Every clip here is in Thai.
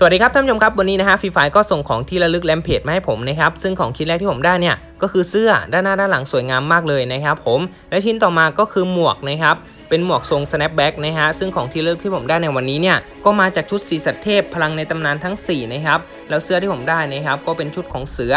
สวัสดีครับท่านผู้ชมครับวันนี้นะฮะฟรีไฟก็ส่งของที่ระลึกแลมเพจมาให้ผมนะครับซึ่งของชิ้นแรกที่ผมได้เนี่ยก็คือเสื้อด้านหน้าด้านหลังสวยงามมากเลยนะครับผมและชิ้นต่อมาก็คือหมวกนะครับเป็นหมวกทรง snapback นะฮะซึ่งของที่ระลึกที่ผมได้ในวันนี้เนี่ยก็มาจากชุดสีสัตว์เทพพลังในตำนานทั้ง4นะครับแล้วเสื้อที่ผมได้นะครับก็เป็นชุดของเสือ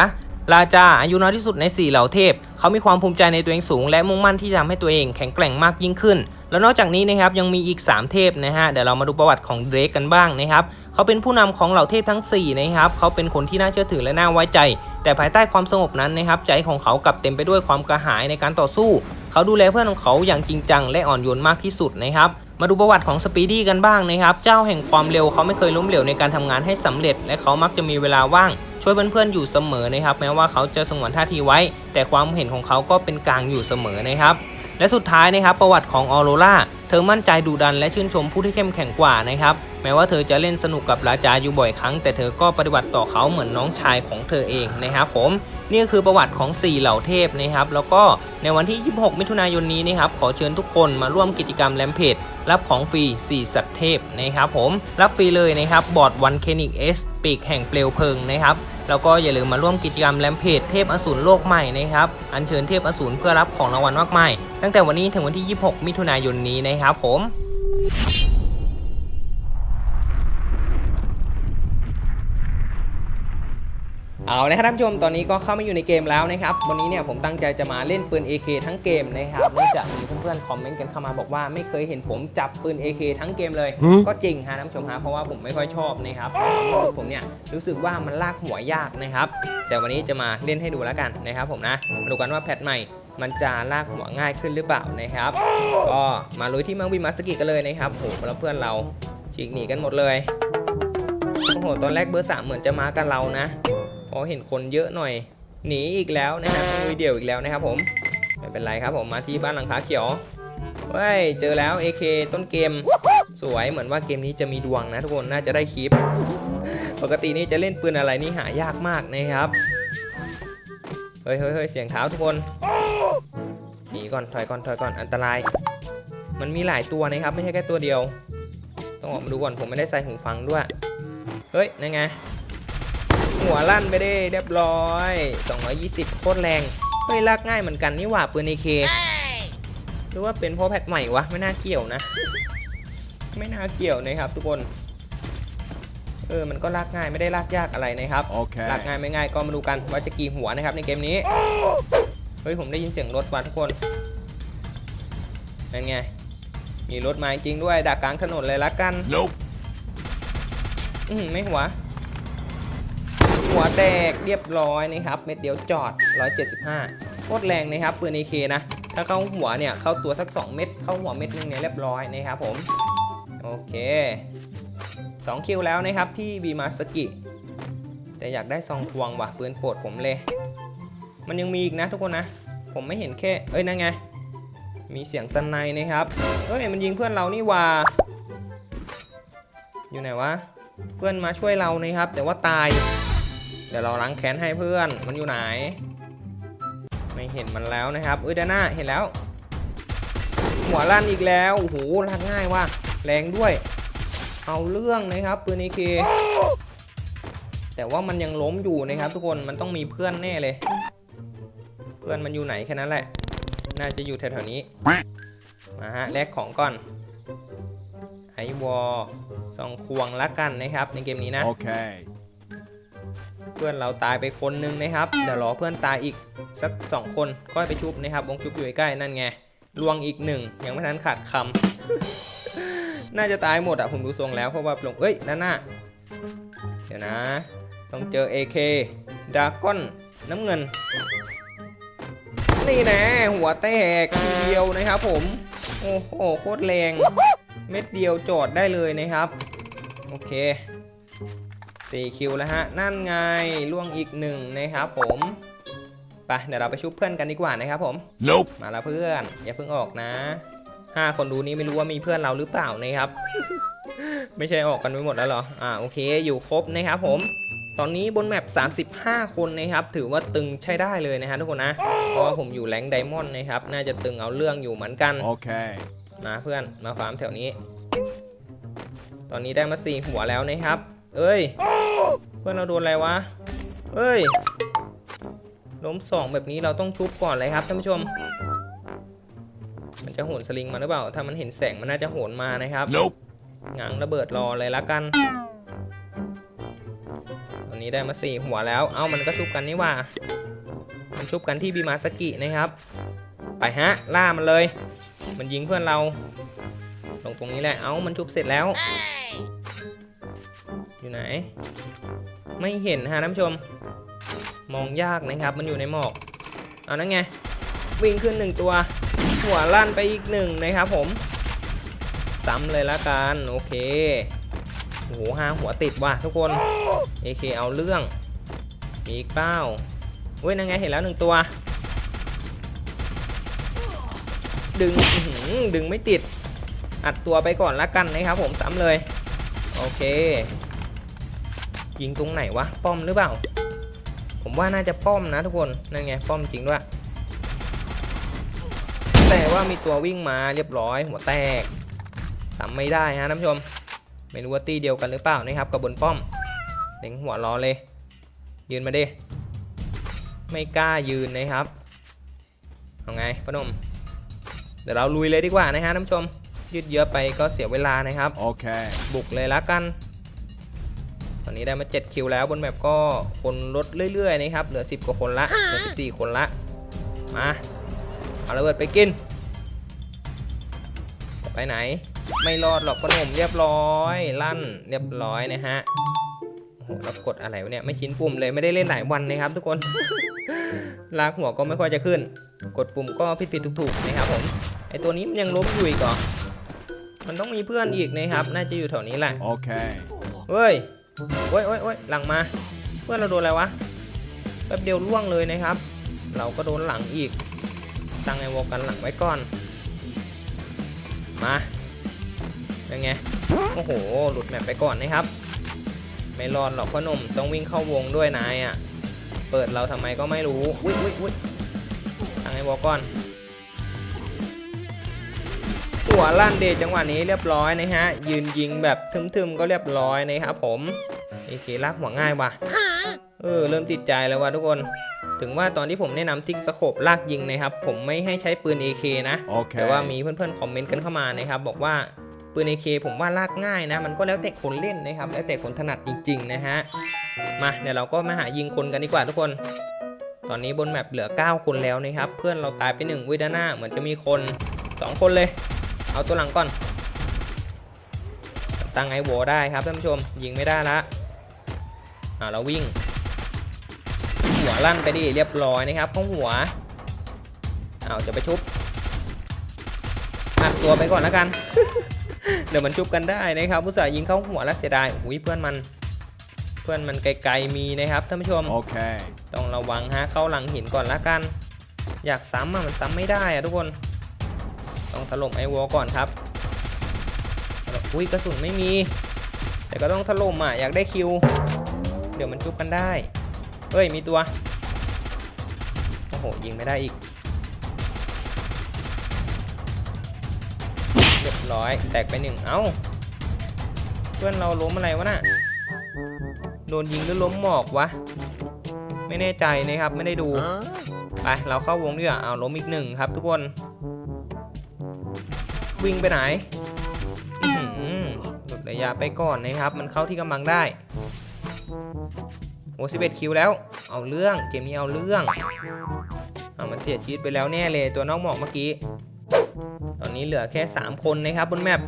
ราชาอายุน้อยที่สุดใน 4 เหล่าเทพ เขามีความภูมิใจในตัวเองสูง และมุ่งมั่นที่จะทำให้ตัวเองแข็งแกร่งมากยิ่งขึ้น แล้วนอกจากนี้นะครับยังมีอีก 3 เทพนะฮะเดี๋ยวเรามาดูประวัติของเดรกกันบ้างนะครับเขาเป็นผู้นำของเหล่าเทพทั้ง4นะครับเขาเป็นคนที่น่าเชื่อถือและน่าไว้ใจ แต่ภายใต้ความสงบนั้นนะครับใจของเขากลับเต็มไปด้วยความกระหายในการต่อสู้ เขาดูแลเพื่อนของเขาอย่างจริงจังและอ่อนโยนมากที่สุดนะครับมาดูประวัติของสปีดี้กันบ้างนะครับเจ้าแห่งความเร็วเขาไม่เคยล้มเหลวในการทำงานให้สำเร็จ และเขามักจะมีเวลาว่าง ช่วยเพื่อนๆอยู่เสมอนะครับ แม้ว่าเขาจะสงวนท่าทีไว้ แต่ความเห็นของเขาก็เป็นกลางอยู่เสมอนะครับ และสุดท้ายนะครับ ประวัติของออโรราเธอมั่นใจดุดันและชื่นชมผู้ที่เข้มแข็งกว่านะครับ แม้ว่าเธอจะเล่นสนุกกับราจาอยู่บ่อยครั้ง แต่เธอก็ปฏิบัติต่อเขาเหมือนน้องชายของเธอเองนะครับ ผมนี่คือประวัติของ 4 เหล่าเทพนะครับ แล้วก็ในวันที่ 26 มิถุนายนนี้นะครับ ขอเชิญทุกคนมาร่วมกิจกรรมแลมเพจ รับของฟรี 4 สัตว์เทพนะครับผมรับฟรีเลยนะครับบอร์ดวันเคนิกเอสปีกแห่งเปลวเพลิงนะครับแล้วก็อย่าลืมมาร่วมกิจกรรมแลมเพจเทพอสูรโลกใหม่นะครับอัญเชิญเทพอสูรเพื่อรับของรางวัลมากมายตั้งแต่วันนี้ถึงวันที่ 26 มิถุนายนนี้นะครับผม เอาละครับท่านผู้ชมตอนนี้ก็เข้ามาอยู่ในเกมแล้วนะครับ วันนี้เนี่ยผมตั้งใจจะมาเล่นปืน AK ทั้งเกมนะครับเนื่องจากมีเพื่อนๆคอมเมนต์กันเข้ามาบอกว่าไม่เคยเห็นผมจับปืน AK ทั้งเกมเลย ก็จริงฮะท่านผู้ชมฮะเพราะว่าผมไม่ค่อยชอบนะครับความรู้สึกผมเนี่ยรู้สึกว่ามันลากหัวยากนะครับ แต่วันนี้จะมาเล่นให้ดูแล้วกันนะครับ ผมนะมาดูกันว่าแพทใหม่มันจะลากหัวง่ายขึ้นหรือเปล่านะครับ ก็มาลุยที่เมืองวิมาสกิกันเลยนะครับโหแล้วเพื่อนเราฉีกหนีกันหมดเลยโอ้โหตอนแรกเบอร์สามเหมือนจะมากับเรานะ พอเห็นคนเยอะหน่อย หนีอีกแล้วนะฮะลุยเดี่ยวอีกแล้วนะครับผมไม่เป็นไรครับผมมาที่บ้านหลังคาเขียวเว้ยเจอแล้ว AK ต้นเกม สวยเหมือนว่าเกมนี้จะมีดวงนะทุกคนน่าจะได้คลิป ปกตินี่จะเล่นปืนอะไรนี่หายากมากนะครับเฮ้ยเฮ้ยเฮ้ยเสียงเท้าทุกคนหนีก่อนถอยก่อนถอยก่อนอันตราย มันมีหลายตัวนะครับ ไม่ใช่แค่ตัวเดียว ต้องออกมาดูก่อนผมไม่ได้ใส่หูฟังด้วย เฮ้ยนั่นไง หัวลั่นไปได้เรียบร้อย 220 โคตรแรง เฮ้ยลากง่ายเหมือนกันนี่หว่าปืน AK หรือว่าเป็นเพราะแพทใหม่วะ ไม่น่าเกี่ยวนะ ไม่น่าเกี่ยวนะครับ ทุกคน เออ มันก็ลากง่ายไม่ได้ลากยากอะไรนะครับ Okay. ลากง่ายไม่ง่ายก็มาดูกันว่าจะกี่หัวนะครับในเกมนี้ เฮ้ยผมได้ยินเสียงรถว่ะทุกคนนั่นไง มีรถมาจริงด้วยดักกลางถนนเลยละกัน Nope. อือหือไม่หัวหัว แตกเรียบร้อยนะครับ เม็ดเดียวจอด 175โคตรแรงนะครับปืน AK นะ ถ้าเข้าหัวเนี่ยเข้าตัวสัก 2 เม็ดเข้าหัวเม็ดนึงเนี่ยเรียบร้อยนะครับผม โอเค 2 คิวแล้วนะครับที่บีมาสกิแต่อยากได้ซองควงว่ะปืนโปรดผมเลย มันยังมีอีกนะทุกคนนะ ผมไม่เห็นแค่ เอ้ยนั่นไง มีเสียงสนในนะครับเฮ้ยมันยิงเพื่อนเรานี่ว่า อยู่ไหนวะ เพื่อนมาช่วยเรานะครับ แต่ว่าตาย เดี๋ยวเราล้างแค้นให้เพื่อน มันอยู่ไหน ไม่เห็นมันแล้วนะครับเอ้ยด้านหน้าเห็นแล้ว หัวลั่นอีกแล้ว โอ้โหลั่นง่ายว่ะ แรงด้วย เอาเรื่องนะครับปืนเอเคแต่ว่ามันยังล้มอยู่นะครับ ทุกคน มันต้องมีเพื่อนแน่เลย เพื่อนมันอยู่ไหนแค่นั้นแหละ น่าจะอยู่แถวๆนี้ มาฮะแลกของก่อนไอวอลสองควงละกันนะครับในเกมนี้นะ Okay. เพื่อนเราตายไปคนนึงนะครับ เดี๋ยวรอเพื่อนตายอีกสักสองคนก็ไปชุบนะครับวงชุบอยู่ใกล้นั่นไงลวงอีกหนึ่งยังไม่ทันขาดคำน่าจะตายหมดอะผมดูทรงแล้วเพราะว่าลงเอ้ยนั่นน่ะเดี๋ยวนะ ต้องเจอ AK ดาก้อนน้ำเงิน นี่แน่หัวแตกเดียวนะครับผมโอ้โหโคตรแรง เม็ดเดียวจอดได้เลยนะครับ โอเค 4คิวแล้วฮะ นั่นไงล่วงอีกหนึ่งนะครับผมไปเดี๋ยวเราไปชุบเพื่อนกันดีกว่านะครับผม Nope. มาแล้วเพื่อน อย่าเพิ่งออกนะห้าคนดูนี้ไม่รู้ว่ามีเพื่อนเราหรือเปล่านะครับ ไม่ใช่ออกกันไปหมดแล้วเหรอ อ่าโอเค อยู่ครบนะครับผม ตอนนี้บนแมป35 คนนะครับ ถือว่าตึงใช้ได้เลยนะฮะทุกคนนะ เพราะว่าผมอยู่แรงค์ไดมอนด์นะครับ น่าจะตึงเอาเรื่องอยู่เหมือนกัน Okay. มาเพื่อน มาฟาร์มแถวนี้ ตอนนี้ได้มาสี่หัวแล้วนะครับ เอ้ย เพื่อนเราโดนอะไรวะ เอ้ย ล้มสองแบบนี้เราต้องชุบก่อนเลยครับท่านผู้ชม มันจะโหนสลิงมาหรือเปล่า ถ้ามันเห็นแสงมันน่าจะโหนมานะครับ Nope. ง้างระเบิดรอเลยละกัน ตอนนี้ได้มาสี่หัวแล้ว เอ้ามันก็ชุบกันนี่หว่า มันชุบกันที่บีมาสกินะครับ ไปฮะ ล่ามันเลย มันยิงเพื่อนเราลงตรงนี้แหละ เอ้ามันชุบเสร็จแล้ว อยู่ไหน ไม่เห็นฮะท่านผู้ชม มองยากนะครับมันอยู่ในหมอกเอานั่นไง วิ่งขึ้นหนึ่งตัว หัวลั่นไปอีกหนึ่งนะครับผม ซ้ำเลยละกันโอเคโอ้โหห้าหัวติดว่ะทุกคนเอเคเอาเรื่อง มีอีกเป้าเว้ยนั่นไงเห็นแล้วหนึ่งตัว ดึงดึงไม่ติด อัดตัวไปก่อนละกันนะครับผมซ้ำเลย โอเค ยิงตรงไหนวะ ป้อมหรือเปล่า ผมว่าน่าจะป้อมนะทุกคน นั่นไง ป้อมจริงด้วย แต่ว่ามีตัววิ่งมาเรียบร้อย หัวแตกทำไม่ได้ฮะท่านผู้ชม ไม่รู้ว่าตีเดียวกันหรือเปล่านะครับกับบนป้อมเล็งหัวรอเลย ยืนมาดิ ไม่กล้ายืนนะครับเอาไงพอหนม เดี๋ยวเราลุยเลยดีกว่านะฮะท่านผู้ชมยืดเยื้อไปก็เสียเวลานะครับ Okay. บุกเลยละกันต อนนี้ได้มา 7 คิวแล้วบนแมปก็คนลดเรื่อยๆนะครับเหลือ 10 กว่าคนละเหลือ 14 คนละมาเอาระเบิดไปกินจะไปไหน ไม่รอดหรอกขนมเรียบร้อย ลั่นเรียบร้อยนะฮะโอ้โหแล้วกดอะไรวะเนี่ยไม่ชินปุ่มเลยไม่ได้เล่นหลายวันนะครับ ทุกคนลากหัวก็ไม่ค่อยจะขึ้น กดปุ่มก็ผิดๆถูกๆนะครับผมไอตัวนี้มันยังล้มอยู่อีกเหรอมันต้องมีเพื่อนอีกนะครับ น่าจะอยู่แถวนี้แหละ Okay. เฮ้ย โอ้ยโอ้ยโอ้ยหลังมา เพื่อนเราโดนอะไรวะ แป๊บเดียวล่วงเลยนะครับ เราก็โดนหลังอีก ตั้งไอวอลกันหลังไว้ก่อน มา เป็นไง โอ้โห หลุดแมปไปก่อนนะครับ ไม่รอดหรอกพ่อหนุ่ม ต้องวิ่งเข้าวงด้วยนายอะ เปิดเราทำไมก็ไม่รู้ อุ้ยอุ้ยอุ้ยตั้งไอวอลก่อน หัวลั่นเดชจังหวะนี้เรียบร้อยนะฮะ ยืนยิงแบบทึมๆก็เรียบร้อยนะครับผมเอเคลากหัวง่ายว่ะเออเริ่มติดใจแล้วว่ะทุกคนถึงว่าตอนที่ผมแนะนำทิกสโคปลากยิงนะครับ ผมไม่ให้ใช้ปืน AK นะแต่ว่า Okay. มีเพื่อนๆคอมเมนต์กันเข้ามานะครับ บอกว่าปืน AK ผมว่าลากง่ายนะ มันก็แล้วแต่คนเล่นนะครับ แล้วแต่คนถนัดจริง ๆ นะฮะ มาเดี๋ยวเราก็มาหายิงคนกันดีกว่าทุกคน ตอนนี้บนแมปเหลือ 9 คนแล้วนะครับ เพื่อนเราตายไป1วิด้านหน้าเหมือนจะมีคน 2 คนเลย เอาตัวหลังก่อน ตั้งไอโวได้ครับท่านผู้ชม ยิงไม่ได้ละอ่าเราวิ่ง หัวลั่นไปดิเรียบร้อยนะครับเข้าหัวเอาจะไปชุบอัดตัวไปก่อนแล้วกัน เดี๋ยวมันชุบกันได้นะครับผู้สาห์ยิงเข้าหัวแล้วเสียดายอุ้ยเพื่อนมัน เพื่อนมันไกลๆมีนะครับท่านผู้ชม Okay. ต้องระวังฮะเข้าหลังหินก่อนละกัน อยากซ้ำอะมันซ้ำไม่ได้อะทุกคนต้อง ถล่มไอวอลก่อนครับอุ้ยกระสุนไม่มี แต่ก็ต้องถล่มอะอยากได้คิว เดี๋ยวมันชุบกันได้เฮ้ยมีตัวโอ้โหยิงไม่ได้อีกเรียบร้อยแตกไปหนึ่งเอ้าเพื่อนเราล้มอะไรวะน่ะโดนยิงหรือล้มหมอกวะไม่แน่ใจนะครับไม่ได้ดูไปเราเข้าวงดีกว่าเอาล้มอีกหนึ่งครับทุกคน วิ่งไปไหนอื้อหือหลุดระยะไปก่อนนะครับ มันเข้าที่กำลังได้โอ้สิบเอ็ดคิวแล้ว เอาเรื่อง เกมนี้เอาเรื่องเอามันเสียชีวิตไปแล้วแน่เลยตัวนอกหมอกเมื่อกี้ ตอนนี้เหลือแค่ 3 คนนะครับบนแมป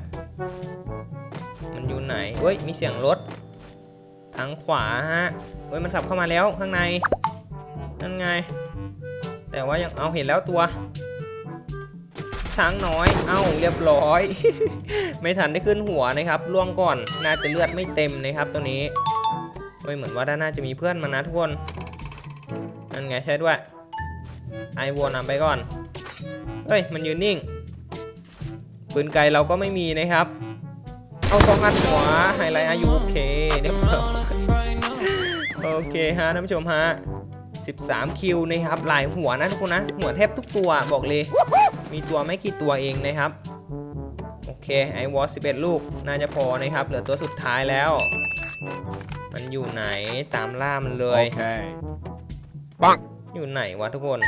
มันอยู่ไหนเฮ้ย มีเสียงรถ ทางขวาฮะเฮ้ย มันขับเข้ามาแล้วข้างใน นั่นไง แต่ว่ายังเอาเห็นแล้วตัว ช้างน้อย เอ้าเรียบร้อย ไม่ทันได้ขึ้นหัวนะครับล่วงก่อนน่าจะเลือดไม่เต็มนะครับตัวนี้เฮ้ยเหมือนว่าด้านหน้าจะมีเพื่อนมานะทุกคนนั่นไงใช่ด้วย ไอวอนำไปก่อนเฮ้ยมันยืนนิ่งปืนไกลเราก็ไม่มีนะครับ เอาสองอันหัวไฮไลท์อายุโอเคเรียบร้อยโอเคฮะท่านผู้ชมฮะ13 คิวนะครับหลายหัวนะทุกคนนะ หัวแทบทุกตัวบอกเลย มีตัวไม่กี่ตัวเองนะครับ โอเคไอวอล11 ลูกน่าจะพอนะครับ เหลือตัวสุดท้ายแล้ว มันอยู่ไหนตามล่ามันเลย Okay. อยู่ไหนวะทุกคน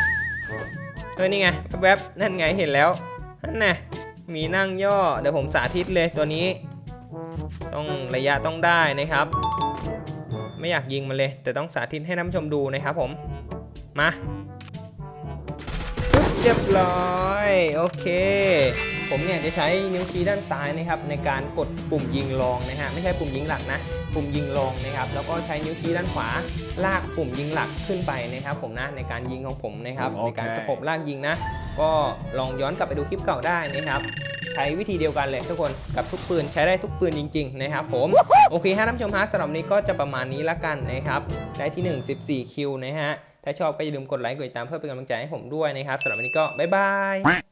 เฮ้ยนี่ไงแวบๆนั่นไงเห็นแล้วนั่นน่ะมีนั่งย่อเดี๋ยวผมสาธิตเลยตัวนี้ ต้องระยะต้องได้นะครับ ไม่อยากยิงมันเลย แต่ต้องสาธิตให้ท่านผู้ชมดูนะครับผมมาปึ๊บ เรียบร้อย โอเค ผมเนี่ยจะใช้นิ้วชี้ด้านซ้ายนะครับในการกดปุ่มยิงลองนะฮะไม่ใช่ปุ่มยิงหลักนะ ปุ่มยิงลองนะครับ แล้วก็ใช้นิ้วชี้ด้านขวาลากปุ่มยิงหลักขึ้นไปนะครับผมนะในการยิงของผมนะครับโอเคในการสกบลากยิงนะ ก็ลองย้อนกลับไปดูคลิปเก่าได้นะครับใช้วิธีเดียวกันเลยทุกคนกับทุกปืนใช้ได้ทุกปืนจริง ๆ นะครับผม โอเคฮะท่านผู้ชมฮะสำหรับวันนี้ก็จะประมาณนี้ละกันนะครับ ได้ที่ 1 14คิวนะฮะ ถ้าชอบก็อย่าลืมกดไลค์กดติดตามเพื่อเป็นกำลังใจให้ผมด้วยนะครับสำหรับวันนี้ก็บ๊ายบาย